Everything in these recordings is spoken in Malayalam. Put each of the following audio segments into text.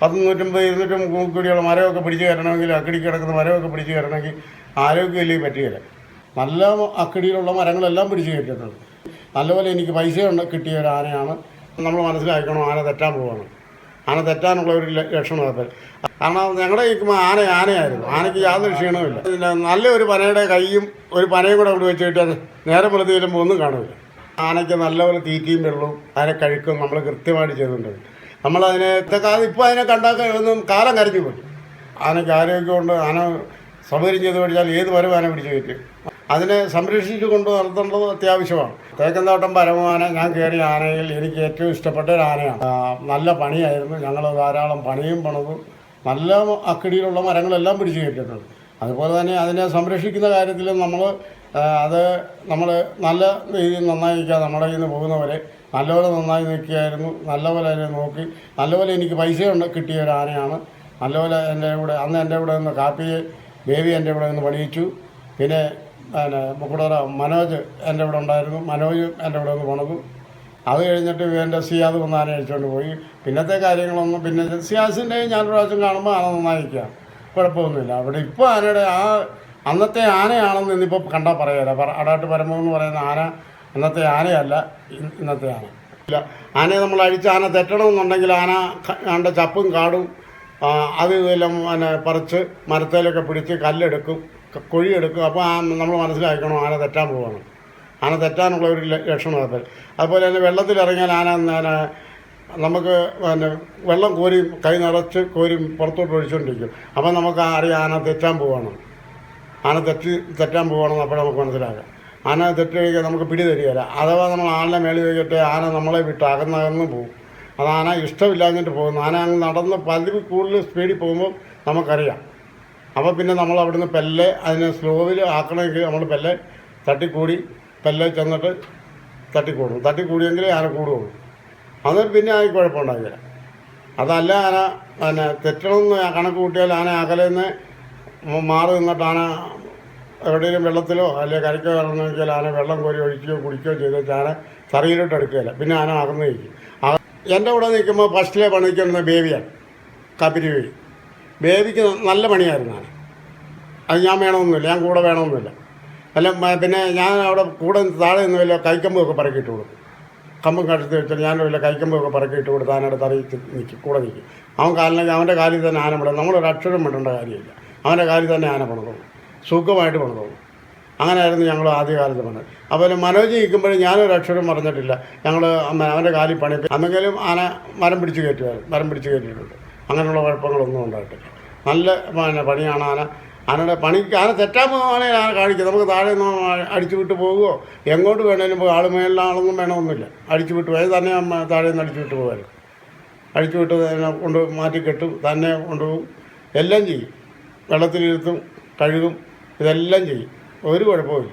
പത്ത് നൂറ്റമ്പത് ഇരുന്നൂറ്റും കൂടിയുള്ള മരമൊക്കെ പിടിച്ച് കയറണമെങ്കിൽ അക്കടിക്ക് കിടക്കുന്ന മരമൊക്കെ പിടിച്ച് കയറണമെങ്കിൽ ആരോഗ്യമില്ലേ പറ്റുകയില്ല. നല്ല അക്കടിയിലുള്ള മരങ്ങളെല്ലാം പിടിച്ച് കയറ്റിയിട്ടുണ്ട് നല്ലപോലെ എനിക്ക് പൈസ കിട്ടിയ ഒരു ആനയാണ്. നമ്മൾ മനസ്സിലാക്കണം ആന തെറ്റാൻ പോവാണ്. ആന തെറ്റാനുള്ള ഒരു ലക്ഷണം അത് കാരണം ഞങ്ങളുടെ നിൽക്കുമ്പോൾ ആന ആനയായിരുന്നു. ആനയ്ക്ക് യാതൊരു ക്ഷീണവുമില്ല. ഇല്ല നല്ല ഒരു പനയുടെ കൈയും ഒരു പനയും കൂടെ അവിടെ അത് നേരെ ചെല്ലുമ്പോൾ ഒന്നും കാണില്ല. ആനയ്ക്ക് നല്ലപോലെ തീറ്റയും വെള്ളവും അതിനെ കഴുക്കും നമ്മൾ കൃത്യമായിട്ട് ചെയ്തിട്ടുണ്ട് നമ്മളതിനെ ഇതൊക്കെ ഇപ്പോൾ അതിനെ കണ്ടാൽ ഒന്നും കാലം കരഞ്ഞു പോയി. ആനയ്ക്ക് ആരോഗ്യമുണ്ട് ആന സൗകര്യം ചെയ്ത് പഠിച്ചാൽ ഏത് വരും ആന പിടിച്ച് കയറ്റും. അതിനെ സംരക്ഷിച്ചു കൊണ്ട് നടത്തേണ്ടത് അത്യാവശ്യമാണ്. തേക്കന്തോട്ടം പരമാന ഞാൻ കയറിയ ആനയിൽ എനിക്ക് ഏറ്റവും ഇഷ്ടപ്പെട്ട ഒരു ആനയാണ്. നല്ല പണിയായിരുന്നു. ഞങ്ങൾ ധാരാളം പണിയും പണിതും നല്ല അക്കടിയിലുള്ള മരങ്ങളെല്ലാം പിടിച്ചു കയറ്റിയിട്ടുണ്ട്. അതുപോലെ തന്നെ അതിനെ സംരക്ഷിക്കുന്ന കാര്യത്തിൽ നമ്മൾ അത് നമ്മൾ നല്ല രീതിയിൽ നന്നായി നിൽക്കുക. നമ്മുടെ കയ്യിൽ നിന്ന് പോകുന്നവരെ നല്ലപോലെ നന്നായി നിൽക്കുകയായിരുന്നു. നല്ലപോലെ അതിനെ നോക്കി. നല്ലപോലെ എനിക്ക് പൈസ ഉണ്ട് കിട്ടിയ ഒരു ആനയാണ്. നല്ലപോലെ എന്റെ കൂടെ അന്ന് എന്റെ കൂടെ നിന്ന് കാപ്പിയെ ബേബി എന്റെ കൂടെ നിന്ന് പണിയിച്ചു. പിന്നെ പിന്നെ മുക്കുടറ മനോജ് എന്റെ കൂടെ ഉണ്ടായിരുന്നു. മനോജ് എന്റെ കൂടെ നിന്ന് പണിതു. അത് കഴിഞ്ഞിട്ട് എന്റെ സിയാദ് വന്ന് ആന അഴിച്ചുകൊണ്ട് പോയി. പിന്നത്തെ കാര്യങ്ങളൊന്നും പിന്നെ സിയാസിന്റെ ഞാൻ പ്രാവശ്യം കാണുമ്പോൾ ആന നന്നായിരിക്കുക കുഴപ്പമൊന്നുമില്ല. അവിടെ ഇപ്പോൾ ആനയുടെ ആ അന്നത്തെ ആനയാണെന്ന് ഇന്നിപ്പോൾ കണ്ടാൽ പറയാല്ല അടാട്ട് പരമം എന്ന് പറയുന്ന ആന അന്നത്തെ ആനയല്ല ഇന്നത്തെ ആന. ഇല്ല. ആനയെ നമ്മൾ അഴിച്ച് ആന തെറ്റണമെന്നുണ്ടെങ്കിൽ ആന കണ്ട ചപ്പും കാടും അത് ഇതെല്ലാം പിന്നെ പറിച്ച് മരത്തേലൊക്കെ പിടിച്ച് കല്ലെടുക്കും കുഴിയെടുക്കും. അപ്പോൾ ആ നമ്മൾ മനസ്സിലാക്കണം ആന തെറ്റാൻ പോവാണ്. ആന തെറ്റാനുള്ള ഒരു ലക്ഷണം അത്. അതുപോലെ തന്നെ വെള്ളത്തിലിറങ്ങിയാൽ ആന പിന്നെ നമുക്ക് പിന്നെ വെള്ളം കോരി കൈ നിറച്ച് കോരി പുറത്തോട്ട് ഒഴിച്ചുകൊണ്ടിരിക്കും അപ്പം നമുക്ക് അറിയാം ആന തെറ്റാൻ പോവാണ്. ആന തെറ്റ് തെറ്റാൻ പോകണമെന്ന് അപ്പോൾ നമുക്ക് മനസ്സിലാക്കാം. ആന തെറ്റ് നമുക്ക് പിടി തരികയില്ല. അഥവാ നമ്മൾ ആനയുടെ മേളിൽ വയ്ക്കട്ടെ ആന നമ്മളെ വിട്ട് അകന്നകന്ന് പോകും. അത് ആന ഇഷ്ടമില്ലാഞ്ഞിട്ട് പോകുന്നു ആന അങ്ങ് നടന്ന് പതിവ് കൂടുതൽ സ്പീഡിൽ പോകുമ്പോൾ നമുക്കറിയാം. അപ്പോൾ പിന്നെ നമ്മൾ അവിടുന്ന് പെല്ലെ അതിനെ സ്ലോവിൽ ആക്കണമെങ്കിൽ നമ്മൾ പെല്ലെ തട്ടിക്കൂടി പെല്ലെ ചെന്നിട്ട് തട്ടിക്കൂടും. തട്ടിക്കൂടിയെങ്കിലേ ആന കൂടുകയുള്ളൂ. അത് പിന്നെ ആയി കുഴപ്പമുണ്ടാകില്ല. അതല്ല ആന പിന്നെ തെറ്റണമെന്ന് കണക്ക് കൂട്ടിയാൽ ആന അകലെന്ന് മാറി നിന്നിട്ട് ആന എവിടെയെങ്കിലും വെള്ളത്തിലോ അല്ലെങ്കിൽ കരയ്ക്കോ ഇറങ്ങണമെങ്കിൽ ആന വെള്ളം കോരി ഒഴിക്കുകയോ കുടിക്കുകയോ ചെയ്തിട്ട് ആന തറയിലോട്ട് എടുക്കുകയില്ല പിന്നെ ആന അകന്നു കഴിക്കും എന്റെ കൂടെ നിൽക്കുമ്പോൾ ഫസ്റ്റിലെ പണിക്കുന്ന ബേബിയാണ്. കാപ്പിരി ബേബി. ബേബിക്ക് നല്ല പണിയായിരുന്നു ആന. അത് ഞാൻ വേണമെന്നില്ല ഞാൻ കൂടെ വേണമെന്നില്ല അല്ല പിന്നെ ഞാൻ അവിടെ കൂടെ താഴെ നിന്ന് വല്ല കൈക്കമ്പൊക്കെ പറക്കിയിട്ട് കൊടുക്കും. കമ്പും കടുത്ത് വെച്ചാൽ ഞാൻ വല്ല കൈക്കമ്പൊക്കെ പറക്കിയിട്ട് കൊടുത്ത് ആനയുടെ തറയിൽ നിൽക്കും കൂടെ നിൽക്കും. അവൻ കാലിലേക്ക് അവന്റെ കാലിൽ തന്നെ ആന വിടും. നമ്മളൊരു അക്ഷരം വിടേണ്ട കാര്യമില്ല. അവന്റെ കാലിൽ തന്നെ ആന പണിതോളും. സുഖമായിട്ട് പണിതോളും. അങ്ങനെയായിരുന്നു ഞങ്ങൾ ആദ്യകാലത്ത് പണി അതുപോലെ മനോജ് നിൽക്കുമ്പോഴും ഞാനൊരു അക്ഷരം പറഞ്ഞിട്ടില്ല ഞങ്ങൾ അവന്റെ കാലിൽ പണി അന്നെങ്കിലും ആന മരം പിടിച്ച് കയറ്റുമായിരുന്നു. മരം പിടിച്ച് കയറ്റിയിട്ടുണ്ട്. അങ്ങനെയുള്ള കുഴപ്പങ്ങളൊന്നും ഉണ്ടായിട്ടില്ല. നല്ല പിന്നെ പണിയാണ് ആന. ആനയുടെ പണിക്ക് ആന തെറ്റാൻ പോകുകയാണെങ്കിൽ ആന കാണിക്കും. നമുക്ക് താഴെ നിന്ന് അടിച്ചു വിട്ട് പോകുമോ എങ്ങോട്ട് വേണേലും പോകും. ആൾ മേളിലാണെന്നും വേണമെന്നില്ല. അടിച്ചു വിട്ട് പോയത് തന്നെ താഴെ നിന്ന് അടിച്ചു വിട്ട് പോകാനും അടിച്ചു വിട്ട് തന്നെ കൊണ്ട് മാറ്റി കെട്ടും. തന്നെ കൊണ്ടുപോകും. എല്ലാം ചെയ്യും. വെള്ളത്തിലിരുത്തും കഴുകും ഇതെല്ലാം ചെയ്യും. ഒരു കുഴപ്പമില്ല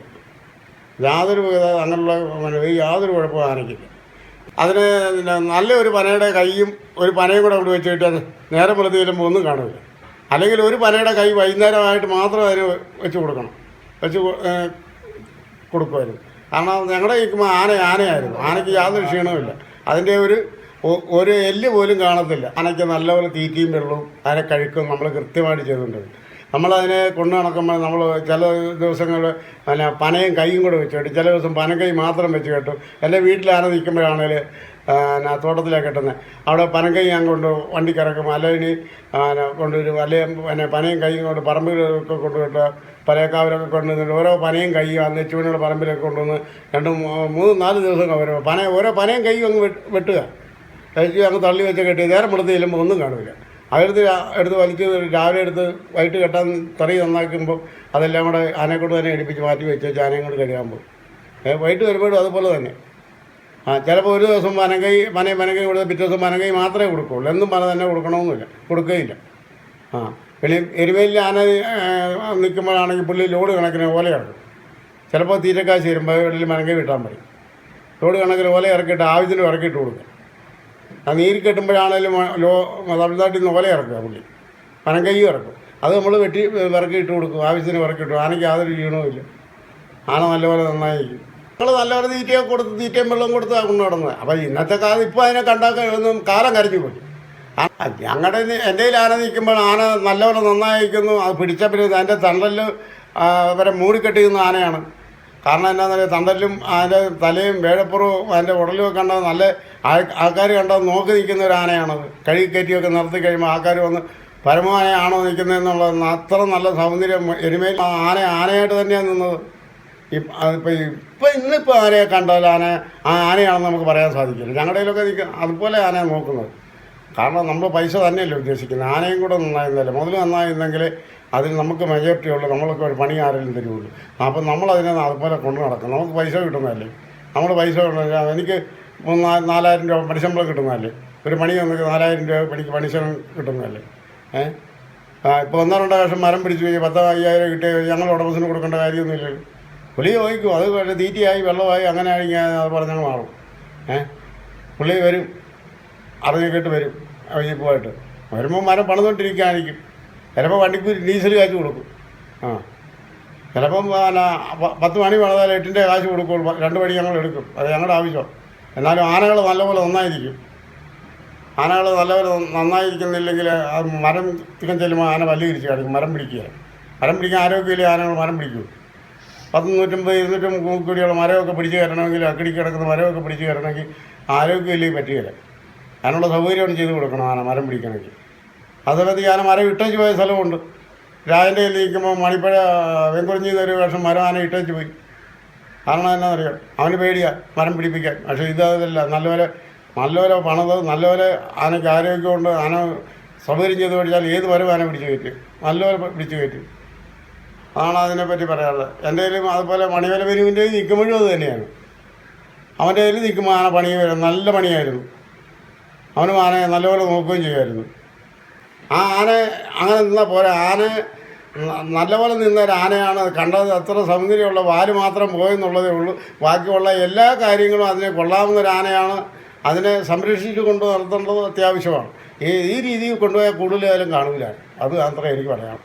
യാതൊരു വിധ അങ്ങനെയുള്ള യാതൊരു കുഴപ്പവും ആനയ്ക്കില്ല അതിന് നല്ല ഒരു പനയുടെ കൈയും ഒരു പനയും കൂടെ അവിടെ വെച്ചിട്ട് അത് നേരെ വെളുത്ത് ചെല്ലുമ്പോൾ ഒന്നും കാണില്ല അല്ലെങ്കിൽ ഒരു പനയുടെ കൈ വൈകുന്നേരമായിട്ട് മാത്രം അതിന് വെച്ച് കൊടുക്കണം. വെച്ച് കൊടുക്കുമായിരുന്നു. കാരണം ഞങ്ങളുടെ നിൽക്കുമ്പോൾ ആന ആനയായിരുന്നു. ആനയ്ക്ക് യാതൊരു ക്ഷീണവുമില്ല അതിന്റെ ഒരു ഒരു എല്ല് പോലും കാണത്തില്ല. ആനയ്ക്ക് നല്ലപോലെ തീറ്റയും വെള്ളവും അതിനെ കഴിക്കും നമ്മൾ കൃത്യമായിട്ട് ചെയ്തിട്ടുണ്ട് നമ്മളതിനെ കൊണ്ടു നടക്കുമ്പോൾ നമ്മൾ ചില ദിവസങ്ങൾ പിന്നെ പനയും കൈയും കൂടെ വെച്ച് കെട്ടും. ചില ദിവസം പനക്കൈ മാത്രം വെച്ച് കെട്ടും. എന്റെ വീട്ടിൽ നിൽക്കുമ്പോഴാണേൽ പിന്നെ തോട്ടത്തിലാണ് കെട്ടുന്നത് അവിടെ പനക്കൈ ഞാൻ കൊണ്ട് വണ്ടിക്കിറക്കും അല്ലെങ്കിൽ കൊണ്ടുവരും. അല്ലെങ്കിൽ പിന്നെ പനയും കൈയും കൊണ്ട് പറമ്പിലൊക്കെ കൊണ്ട് കെട്ടുക. പലയക്കാവരൊക്കെ കൊണ്ടുവന്നിട്ട് ഓരോ പനയും കൈയും അന്ന് ചൂടിനുള്ള പറമ്പിലൊക്കെ കൊണ്ടുവന്ന് രണ്ട് മൂന്ന് നാല് ദിവസം വരും പന ഓരോ പനയും കൈയും അങ്ങ് വെട്ടുക. കഴിച്ച് അങ്ങ് തള്ളി വെച്ച് കെട്ടി നേരം വെളുത്ത് ചെല്ലുമ്പോൾ ഒന്നും കാണില്ല അതെടുത്ത് എടുത്ത് വലിച്ച് രാവിലെ എടുത്ത് വൈകിട്ട് കെട്ടാൻ തറി നന്നാക്കുമ്പോൾ അതെല്ലാം കൂടെ ആനക്കൊണ്ട് തന്നെ എടുപ്പിച്ച് മാറ്റി വെച്ച് ആനയും കൊണ്ട് ഏ, വൈകിട്ട് വരുമ്പോഴും അതുപോലെ തന്നെ. ആ ചിലപ്പോൾ ഒരു ദിവസം പനങ്കൈ പനയും പനങ്കൈ കൊടുത്ത് പിറ്റേ ദിവസം പനങ്കൈ മാത്രമേ കൊടുക്കുള്ളൂ. എന്നും പല തന്നെ കൊടുക്കണമെന്നില്ല. കൊടുക്കുകയില്ല. ആ പിന്നെ എരുമയിൽ ആന നിൽക്കുമ്പോഴാണെങ്കിൽ പുള്ളി ലോഡ് കണക്കിന് ഓല ഇറക്കും. ചിലപ്പോൾ തീറ്റക്കാശ് വരുമ്പോൾ വീട്ടിൽ പനങ്കൈ വിട്ടാൻ പറയും. ലോഡ് കണക്കിന് ഓല ഇറക്കിയിട്ട് ആവശ്യത്തിന് ഇറക്കിയിട്ട് കൊടുക്കുക ആ നീര് കെട്ടുമ്പോഴാണേലും ലോ തമിഴ്നാട്ടിൽ നിന്ന് ഇറക്കുക പുള്ളി. പനങ്കയ്യും ഇറക്കും. അത് നമ്മൾ വെട്ടി വിറക്കിയിട്ട് കൊടുക്കും. ആവശ്യത്തിന് വിറക്കിട്ടു ആനയ്ക്ക് യാതൊരു ക്ഷീണവും ആന നല്ലപോലെ നന്നായിരിക്കും. നമ്മൾ നല്ലപോലെ തീറ്റയൊക്കെ കൊടുത്ത് തീറ്റയും വെള്ളം കൊടുത്ത് കൊണ്ടു നടന്നത്. അപ്പോൾ ഇന്നത്തെ കാലം ഇപ്പോൾ അതിനെ ഒന്നും കാലം കരഞ്ഞു പോയി. ഞങ്ങളുടെ എന്റെ ആന നിൽക്കുമ്പോൾ ആന നല്ലപോലെ നന്നായിരിക്കുന്നു. അത് പിടിച്ച പിന്നെ അതിന്റെ തണ്ടൽ വരെ മൂടിക്കെട്ടിക്കുന്ന ആനയാണ്. കാരണം എന്താണെന്ന് പറയുക തണ്ടലും അതിന്റെ തലയും വേഴപ്പുറവും അതിന്റെ ഉടലും ഒക്കെ കണ്ടാൽ നല്ല ആൾക്കാർ കണ്ടാൽ നോക്കി നിൽക്കുന്ന ഒരു ആനയാണത് കഴുകി കയറ്റിയൊക്കെ നിർത്തി കഴിയുമ്പോൾ ആൾക്കാർ വന്ന് പരമാനയാണോ നിൽക്കുന്നതെന്നുള്ളത് അത്ര നല്ല സൗന്ദര്യം എരുമയിൽ ആന ആനയായിട്ട് തന്നെയാണ് നിന്നത്. ഇപ്പം ഇപ്പം ഇന്നിപ്പോൾ ആനയെ കണ്ടാൽ ആന ആ ആനയാണെന്ന് നമുക്ക് പറയാൻ സാധിക്കില്ല. ഞങ്ങളുടെ കയ്യിലൊക്കെ നിൽക്കുക അതുപോലെ ആനയെ നോക്കുന്നത്. കാരണം നമ്മൾ പൈസ തന്നെയല്ലേ ഉദ്ദേശിക്കുന്നത്. ആനയും കൂടെ നന്നായിരുന്നല്ലേ? മുതൽ നന്നായിരുന്നെങ്കിൽ അതിന് നമുക്ക് മെജോറിറ്റി ഉള്ളു നമ്മൾക്ക് ഒരു പണി ആരെങ്കിലും തരുള്ളൂ അപ്പം നമ്മളതിനെ അതുപോലെ കൊണ്ടു നടക്കും. നമുക്ക് പൈസ കിട്ടുന്നതല്ലേ? നമ്മൾ പൈസ എനിക്ക് നാലായിരം രൂപ പണിശമ്പളം കിട്ടുന്നതല്ലേ? ഒരു പണി നമുക്ക് നാലായിരം രൂപ പണിക്ക് പണിശമ്പളം കിട്ടുന്നതല്ലേ? ഏഹ് ഇപ്പോൾ ഒന്നോ രണ്ടോ വർഷം മരം പിടിച്ചു കഴിഞ്ഞാൽ പത്തോ അയ്യായിരം കിട്ടിയ ഞങ്ങൾ ഉടമസ്ഥന് കൊടുക്കേണ്ട കാര്യമൊന്നുമില്ലല്ലോ. പുള്ളി ചോദിക്കും അത് തീറ്റയായി വെള്ളമായി അങ്ങനെ ആയി അത് പറഞ്ഞാൽ മാറും. ഏഹ് പുള്ളി വരും അറിഞ്ഞു കേട്ട് വരും. ജീപ്പുമായിട്ട് വരുമ്പോൾ മരം പണിതുകൊണ്ടിരിക്കുകയായിരിക്കും ചിലപ്പോൾ വണ്ടിക്ക് ഡീസൽ കാശ് കൊടുക്കും. ആ. ചിലപ്പം പിന്നെ പത്ത് മണി പണിതാൽ എട്ടിന്റെ കാശ് കൊടുക്കുള്ളൂ. രണ്ട് മണി ഞങ്ങൾ എടുക്കും. അത് ഞങ്ങളുടെ ആവശ്യം എന്നാലും ആനകൾ നല്ലപോലെ നന്നായിരിക്കും. ആനകൾ നല്ലപോലെ നന്നായിരിക്കുന്നില്ലെങ്കിൽ ആ മരം തികം ചെല്ലുമ്പോൾ ആന പല്ല് തിരിച്ച് കാണിക്കും. മരം പിടിക്കുക മരം പിടിക്കാൻ ആരോഗ്യമില്ല ആനകൾ മരം പിടിക്കും? പത്ത് നൂറ്റമ്പത് ഇരുന്നൂറ്റമ്പത് കൂടിയുള്ള മരമൊക്കെ പിടിച്ച് കയറണമെങ്കിൽ അക്കിടിക്ക് കിടക്കുന്ന മരമൊക്കെ പിടിച്ച് കയറണമെങ്കിൽ ആരോഗ്യമില്ലെങ്കിൽ പറ്റുകയില്ല അതിനുള്ള സൗകര്യമാണ് ചെയ്ത് കൊടുക്കണം ആന മരം പിടിക്കണമെങ്കിൽ. അതുപോലെ ആന മരം ഇട്ടേച്ച് പോയ സ്ഥലമുണ്ട്. രാജന്റെ കയ്യിൽ മണിപ്പഴ വെങ്കുറിഞ്ഞ് ഒരു വർഷം മരം ആന ഇട്ടേച്ച് പോയി. കാരണം എന്നാണെന്നറിയാം അവന് പേടിയാ മരം പിടിപ്പിക്കാൻ. പക്ഷേ ഇത് അതല്ല നല്ലപോലെ നല്ലപോലെ പണത് നല്ലപോലെ ആനയ്ക്ക് ആരോഗ്യമുണ്ട് ആന സൗകര്യം ചെയ്ത് പഠിച്ചാൽ ഏത് മരം ആന പിടിച്ചു കയറ്റും? നല്ലപോലെ പിടിച്ചു കയറ്റും. അതാണ് അതിനെപ്പറ്റി പറയാനുള്ളത്. എന്റെ കയ്യിലും അതുപോലെ മണിവല വരുവിന്റെ നിൽക്കുമ്പോഴും അത് തന്നെയാണ്. അവന്റെ കയ്യിൽ നിൽക്കുമ്പോൾ ആന പണി വരും നല്ല പണിയായിരുന്നു. അവനും ആനയെ നല്ലപോലെ നോക്കുകയും ചെയ്യുമായിരുന്നു. ആ ആന അങ്ങനെ നിന്നാൽ പോരാ. ആന നല്ലപോലെ നിന്ന ഒരു ആനയാണ് കണ്ടത്. അത്ര സൗന്ദര്യമുള്ള വാൽ മാത്രം പോയെന്നുള്ളതേ ഉള്ളൂ. ബാക്കിയുള്ള എല്ലാ കാര്യങ്ങളും അതിനെ കൊള്ളാവുന്ന ഒരു ആനയാണ് അതിനെ സംരക്ഷിച്ചു കൊണ്ട് നടത്തേണ്ടത് അത്യാവശ്യമാണ്. ഈ ഈ രീതിയിൽ കൊണ്ടുപോയാൽ കൂടുതലായാലും കാണില്ല അത് അത്ര എനിക്ക് പറയാം